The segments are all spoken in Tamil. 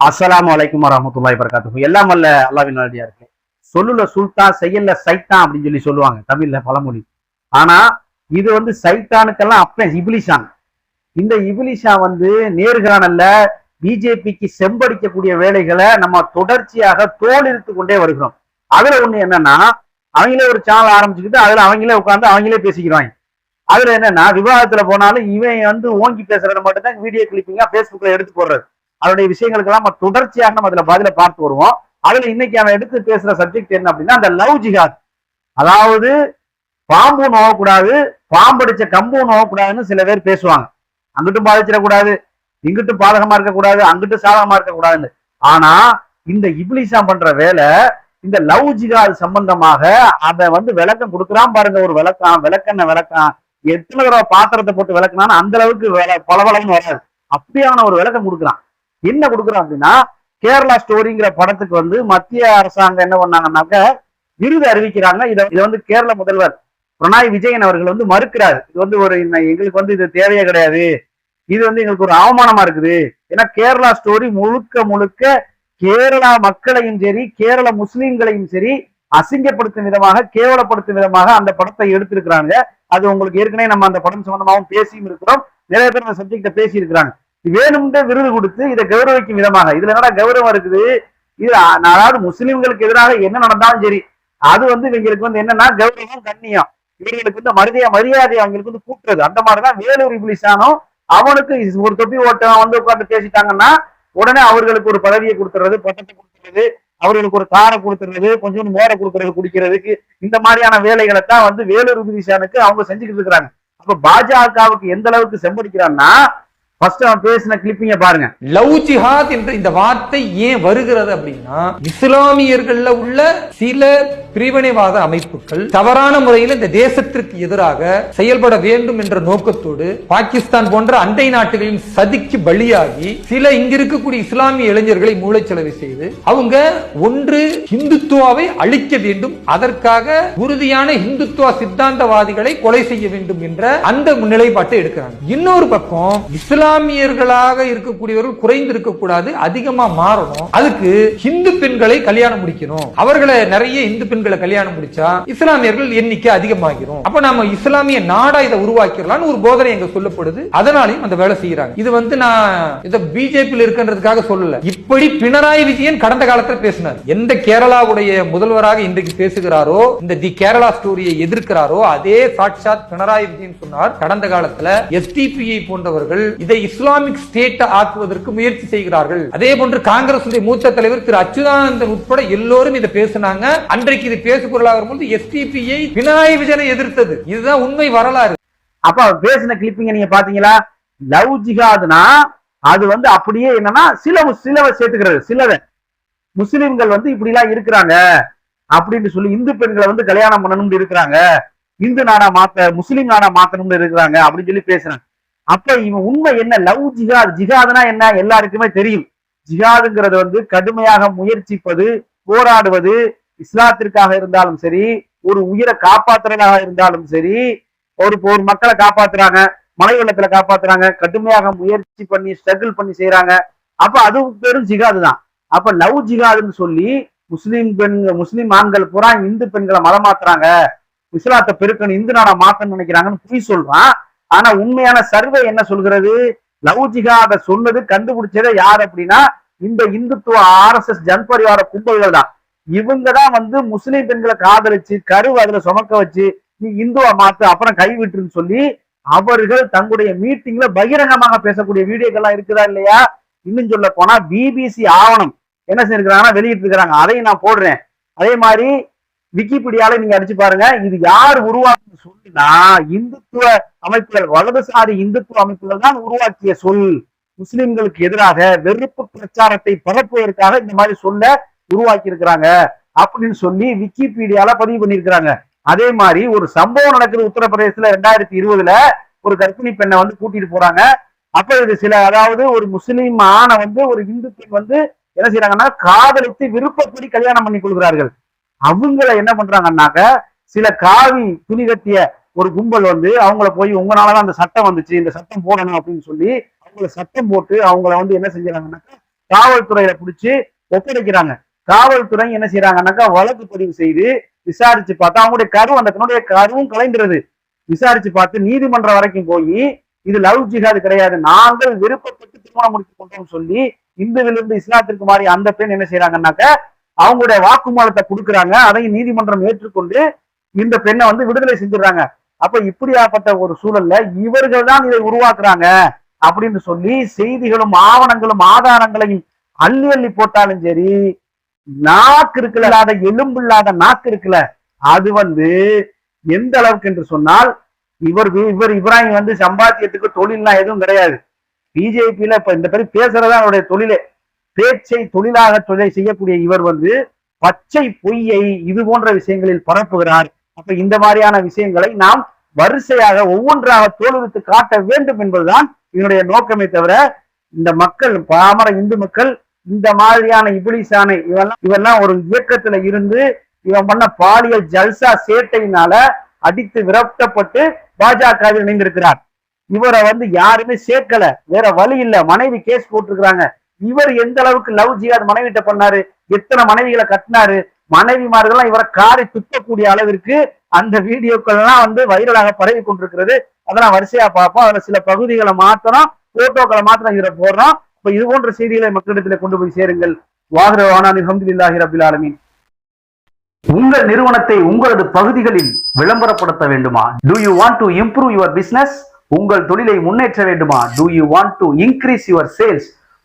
அஸ்லாம் வலைக்கும் வரமத்துல்லாய் வரகாத்துஹு எல்லாம் அல்ல அல்லாவின் நல்லடியா இருக்கு. சொல்லுல சுல்தான் செய்யல சைத்தான் அப்படின்னு சொல்லி சொல்லுவாங்க தமிழ்ல பழமொழி. ஆனா இது வந்து சைத்தானுக்கெல்லாம் அப்ப இபிலிஷான். இந்த இபிலிஷா வந்து நேர்காணல்ல பிஜேபிக்கு செம்படிக்கக்கூடிய வேலைகளை நம்ம தொடர்ச்சியாக தோலிருத்து கொண்டே வருகிறோம். அதுல ஒண்ணு என்னன்னா அவங்களே ஒரு சேனல் ஆரம்பிச்சுக்கிட்டு அதுல அவங்களே உட்கார்ந்து அவங்களே பேசிக்கிறாங்க. அதுல என்னன்னா விவாதத்துல போனாலும் இவன் வந்து ஓங்கி பேசுறத மட்டும் தான் வீடியோ கிளிப்பிங்கா பேஸ்புக்ல எடுத்து போடுறது. அவருடைய விஷயங்களுக்கெல்லாம் நம்ம தொடர்ச்சியாக நம்ம அதுல பதில பார்த்து வருவோம். அதுல இன்னைக்கு அவன் எடுத்து பேசுற சப்ஜெக்ட் என்ன அப்படின்னா அந்த லவ் ஜிஹாத். அதாவது பாம்பு நோகக்கூடாது பாம்படிச்ச கம்பு நோகக்கூடாதுன்னு சில பேர் பேசுவாங்க. அங்கிட்டும் பாதிச்சிடக்கூடாது இங்கிட்டும் பாதகமா இருக்கக்கூடாது அங்கிட்டு சாதகமா இருக்கக்கூடாதுன்னு. ஆனா இந்த இப்லிசா பண்ற வேலை இந்த லவ் ஜிஹாத் சம்பந்தமாக அதை வந்து விளக்கம் கொடுக்குறான் பாருங்க ஒரு விளக்கம் விளக்கண்ண விளக்கம் எத்தனை தடவை பாத்திரத்தை போட்டு விளக்குனான்னு அந்த அளவுக்கு வேலை பளபளன்னு வராது. அப்படியான ஒரு விளக்கம் கொடுக்குறான். என்ன கொடுக்குறோம் அப்படின்னா கேரளா ஸ்டோரிங்கிற படத்துக்கு வந்து மத்திய அரசாங்கம் என்ன பண்ணாங்கன்னாக்க விருது அறிவிக்கிறாங்க. இதை இதை வந்து கேரள முதல்வர் பிரணாய் விஜயன் அவர்கள் வந்து மறுக்கிறார். இது வந்து ஒரு எங்களுக்கு வந்து இது தேவையே கிடையாது. இது வந்து எங்களுக்கு ஒரு அவமானமா இருக்குது. ஏன்னா கேரளா ஸ்டோரி முழுக்க முழுக்க கேரளா மக்களையும் சரி கேரள முஸ்லீம்களையும் சரி அசிங்கப்படுத்தும் விதமாக கேவலப்படுத்தும் விதமாக அந்த படத்தை எடுத்திருக்கிறாங்க. அது உங்களுக்கு ஏற்கனவே நம்ம அந்த படம் சம்பந்தமாகவும் பேசியும் இருக்கிறோம். நிறைய பேர் அந்த சப்ஜெக்ட பேசி இருக்கிறாங்க வேணும்ன்ற விருது கொடுத்து இதை கௌரவிக்கும் விதமாக. இதுல என்னடா கௌரவம் இருக்குது? இது அதாவது முஸ்லிம்களுக்கு எதிராக என்ன நடந்தாலும் சரி அது வந்து இவங்களுக்கு வந்து என்னன்னா கௌரவம் கண்ணியம். இவங்களுக்கு வந்து மரியாதை மரியாதை அவங்களுக்கு வந்து கூட்டுறது. அந்த மாதிரிதான் வேலூர் இப்ளிசானும் அவனுக்கு ஒரு தொப்பி ஓட்டம் வந்து உட்காந்து பேசிட்டாங்கன்னா உடனே அவர்களுக்கு ஒரு பதவியை கொடுத்துறது பட்டத்தை கொடுத்துறது அவர்களுக்கு ஒரு காரை கொடுத்துறது கொஞ்சம் நேரம் கொடுக்கறது குடிக்கிறதுக்கு இந்த மாதிரியான வேலைகளை தான் வந்து வேலூர் இபிலிசானுக்கு அவங்க செஞ்சுக்கிட்டு இருக்கிறாங்க. அப்ப பாஜகவுக்கு எந்த அளவுக்கு செம்படிக்கிறான்னா ஃபர்ஸ்ட் அவன் பேசின கிளிப்பிங்க பாருங்க. லவ் ஜிஹாத் என்ற இந்த வார்த்தை ஏன் வருகிறது அப்படின்னா இஸ்லாமியர்கள்ல உள்ள சில பிரிவினைவாத அமைப்புகள் தவறான முறையில் இந்த தேசத்திற்கு எதிராக செயல்பட வேண்டும் என்ற நோக்கத்தோடு பாகிஸ்தான் போன்ற அண்டை நாட்டுகளின் சதிக்கு பலியாகி சில இங்க இருக்கக்கூடிய இஸ்லாமிய இளைஞர்களை மூளைச்சலவை செய்து அவங்க ஒன்று இந்துத்துவாவை அழிக்க வேண்டும் அதற்காக உறுதியான இந்துத்துவ சித்தாந்தவாதிகளை கொலை செய்ய வேண்டும் என்ற அந்த நிலைப்பாட்டை எடுக்கிறாங்க. இன்னொரு பக்கம் இஸ்லாமியர்களாக இருக்கக்கூடியவர்கள் குறைந்து இருக்கக்கூடாது அதிகமா மாறணும். அதுக்கு இந்து பெண்களை கல்யாணம் முடிக்கணும். அவர்களை நிறைய இந்து பெண்களை கல்யாணம் முடிச்சா இஸ்லாமியர்கள் எண்ணிக்கை அதிகமாகிரும். அப்ப நாம இஸ்லாமிய நாடா இதை உருவாக்கிடலாம் ஒரு போதனை எங்க சொல்லப்படுது. அதனாலையும் அந்த வேலை செய்யறாங்க. இது வந்து நான் இத பிஜேபியில் இருக்கின்றதுக்காக சொல்லல. இப்படி பினராயி விஜயன் கடந்த காலத்துல பேசினார். எந்த கேரளாவுடைய முதல்வராக இன்றைக்கு பேசுகிறாரோ இந்த தி கேரளா ஸ்டோரியை எதிர்க்கிறாரோ அதே சாட்சாத் பினராயி விஜயன் சொன்னார். கடந்த காலத்துல எஸ்டிபிஐ போன்றவர்கள் இதை இஸ்லாமிக் ஸ்டேட் ஆக்குவதற்கு முயற்சி செய்கிறார்கள். அதே போன்று காங்கிரஸ் மூத்த தலைவர் திரு அச்சுதானந்தன் உட்பட எல்லோரும் இதை பேசினாங்க. அன்றைக்கு இது பேசுபொருளாக வரும்போது எஸ்டிபிஐ பினராயி விஜயனை எதிர்த்தது. இதுதான் உண்மை வரலாறு. அப்ப பேசின கிளிப்பிங்க நீங்க பாத்தீங்களா? லவ் ஜிஹாத்னா அது வந்து அப்படியே என்னன்னா சில சிலவை சேர்த்துக்கிறது. சிலவை. முஸ்லிம்கள் வந்து இப்படி எல்லாம் இருக்கிறாங்க அப்படின்னு சொல்லி இந்து பெண்களை வந்து கல்யாணம் பண்ணணும்னு இருக்கிறாங்க. இந்து நாடா மாத்த முஸ்லீம் நாடா மாத்தணும்னு இருக்கிறாங்க அப்படின்னு சொல்லி பேசுறாங்க. அப்ப இவன் உண்மை என்ன? லவ் ஜிகாத் ஜிகாதுனா என்ன? எல்லாருக்குமே தெரியும். ஜிகாதுங்கிறது வந்து கடுமையாக முயற்சிப்பது போராடுவது இஸ்லாத்திற்காக இருந்தாலும் சரி ஒரு உயிரை காப்பாத்துறதாக இருந்தாலும் சரி ஒரு ஒரு மக்களை காப்பாத்துறாங்க மலை வெள்ளத்துல காப்பாத்துறாங்க கடுமையாக முயற்சி பண்ணி ஸ்ட்ரகிள் பண்ணி செய்யறாங்க அப்ப அது பெரும் ஜிகாது தான். அப்ப லவ் ஜிகாதுன்னு சொல்லி முஸ்லீம் பெண் முஸ்லீம் ஆண்கள் புறா இந்து பெண்களை மலமாத்துறாங்க மாத்துறாங்க. இஸ்லாத்தை பெருக்கணும் இந்து நாடா மாத்தணும்னு நினைக்கிறாங்கன்னு பொய் சொல்றான். ஆனா உண்மையான சர்வே என்ன சொல்கிறது? லவ் ஜிகாத சொன்னது கண்டுபிடிச்சதே யார் அப்படின்னா இந்த இந்துத்துவ ஆர்எஸ்எஸ் ஜன்பரிவார கும்பல்கள் தான். இவங்க தான் வந்து முஸ்லீம் பெண்களை காதலிச்சு கருவு அதுல சுமக்க வச்சு நீ இந்துவா மாத்து அப்புறம் கைவிட்டுன்னு சொல்லி அவர்கள் தங்களுடைய மீட்டிங்ல பகிரங்கமாக பேசக்கூடிய வீடியோக்கள்லாம் இருக்குதா இல்லையா? இன்னும் சொல்ல போனா பிபிசி ஆவணம் என்ன செஞ்சிருக்கிறாங்கன்னா வெளியிட்டு இருக்கிறாங்க அதையும் நான் போடுறேன். அதே மாதிரி விக்கிபீடியால நீங்க அடிச்சு பாருங்க. இது யார் உருவாக்குன்னு சொல்லினா இந்துத்துவ அமைப்புகள் வலதுசாரி இந்துத்துவ அமைப்புகள் தான் உருவாக்கிய சொல். முஸ்லிம்களுக்கு எதிராக வெறுப்பு பிரச்சாரத்தை பரப்புவதற்காக இந்த மாதிரி சொல்ல உருவாக்கி இருக்கிறாங்க அப்படின்னு சொல்லி விக்கிபீடியால பதிவு பண்ணியிருக்கிறாங்க. அதே மாதிரி ஒரு சம்பவம் நடக்குது உத்தரப்பிரதேசத்துல ரெண்டாயிரத்தி இருபதுல. ஒரு கர்ப்பிணி பெண்ணை வந்து கூட்டிட்டு போறாங்க. அப்ப இது சில அதாவது ஒரு முஸ்லீம் ஆணை வந்து ஒரு இந்து பெண் வந்து என்ன செய்யறாங்கன்னா காதலித்து விருப்பப்படி கல்யாணம் பண்ணி கொள்கிறார்கள் அவங்கள என்ன பண்றாங்கன்னாக்க சில காவி துணி கட்டிய ஒரு கும்பல் வந்து அவங்கள போய் உங்களாலதான் அந்த சட்டம் வந்துச்சு இந்த சட்டம் போடணும் அப்படின்னு சொல்லி அவங்கள சட்டம் போட்டு அவங்கள வந்து என்ன செஞ்சாங்கன்னாக்கா காவல்துறையில பிடிச்சி ஒப்படைக்கிறாங்க. காவல்துறை என்ன செய்யறாங்கன்னாக்கா வழக்கு பதிவு செய்து விசாரிச்சு பார்த்தா அவங்களுடைய கரு அந்த பெண்ணுடைய கருவும் கலைந்துருது. விசாரிச்சு பார்த்து நீதிமன்றம் வரைக்கும் போய் இது லவ் ஜிஹாது கிடையாது நாங்கள் விருப்பப்பட்டு திருமணம் முடித்துக் கொண்டோம் சொல்லி இந்துவிலிருந்து இஸ்லாத்திற்கு மாறி அந்த பெண் என்ன செய்யறாங்கன்னாக்க அவங்களுடைய வாக்குமூலத்தை கொடுக்குறாங்க அதையும் நீதிமன்றம் ஏற்றுக்கொண்டு இந்த பெண்ணை வந்து விடுதலை செஞ்சிடறாங்க. அப்ப இப்படியாப்பட்ட ஒரு சூழல்ல இவர்கள் தான் இதை உருவாக்குறாங்க அப்படின்னு சொல்லி செய்திகளும் ஆவணங்களும் ஆதாரங்களையும் அள்ளி அள்ளி போட்டாலும் சரி நாக்கு இருக்குல்ல இல்லாத எலும்பு இல்லாத நாக்கு இருக்குல்ல அது வந்து எந்த அளவுக்கு என்று சொன்னால் இவர் இவர் இப்ராஹிம் வந்து சம்பாத்தியத்துக்கு தொழில்லாம் எதுவும் கிடையாது. பிஜேபியில இப்ப இந்த பேர் பேசுறதா அவருடைய தொழிலே. பேச்சை தொழிலாக தொழிலை செய்யக்கூடிய இவர் வந்து பச்சை பொய்யை இது போன்ற விஷயங்களில் பரப்புகிறார். அப்ப இந்த மாதிரியான விஷயங்களை நாம் வரிசையாக ஒவ்வொன்றாக தோலுவித்து காட்ட வேண்டும் என்பதுதான் இதனுடைய நோக்கமே தவிர இந்த மக்கள் பாமர இந்து மக்கள் இந்த மாதிரியான இபிலிசானை இவெல்லாம் இவெல்லாம் ஒரு இயக்கத்துல இருந்து இவன் பண்ண பாலியல் ஜல்சா சேட்டையினால அடித்து விரட்டப்பட்டு பாஜகவில் இணைந்திருக்கிறார். இவரை வந்து யாருமே சேர்க்கல. வேற வழி இல்ல. மனைவி கேஸ் போட்டிருக்கிறாங்க. இவர் எந்த அளவுக்கு லவ் ஜிஹாத் மனைவிட்ட பண்ணாரு? எத்தனை மனைவிகளை கட்டினாரு? மனைவிமார்கள்லாம் இவரை காரை துப்பக்கூடிய அளவிற்கு அந்த வீடியோக்கள் எல்லாம் வந்து வைரலாக பரவி கொண்டிருக்கிறது. அதெல்லாம் வரிசையா பார்ப்போம். அதுல சில பகுதிகளை மாத்திரம் போட்டோக்களை மாத்திரம் இவரை போடுறோம். இப்ப இது போன்ற செய்திகளை மக்களிடத்துல கொண்டு போய் சேருங்கள். வாகரவானா அல்ஹம்துலில்லாஹி ரபில் ஆலமீன். உங்கள் நிறுவனத்தை உங்களது பகுதிகளில் விளம்பரப்படுத்த வேண்டுமா? Do you want to improve your business உங்கள் தொழிலை முன்னேற்ற வேண்டுமா? Do you want to increase your sales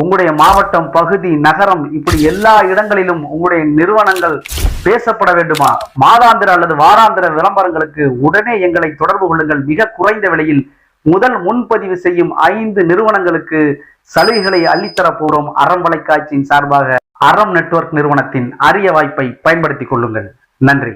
உங்களுடைய மாவட்டம் பகுதி நகரம் இப்படி எல்லா இடங்களிலும் உங்களுடைய நிறுவனங்கள் பேசப்பட வேண்டுமா? மாதாந்திர அல்லது வாராந்திர விளம்பரங்களுக்கு உடனே எங்களை தொடர்பு கொள்ளுங்கள். மிக குறைந்த விலையில் முதல் முன்பதிவு செய்யும் ஐந்து நிறுவனங்களுக்கு சலுகைகளை அள்ளித்தரப் போகிறோம் அறம் வலைக்காட்சியின் சார்பாக அறம் நெட்வொர்க் நிறுவனத்தின் அரிய வாய்ப்பை பயன்படுத்திக் கொள்ளுங்கள். நன்றி.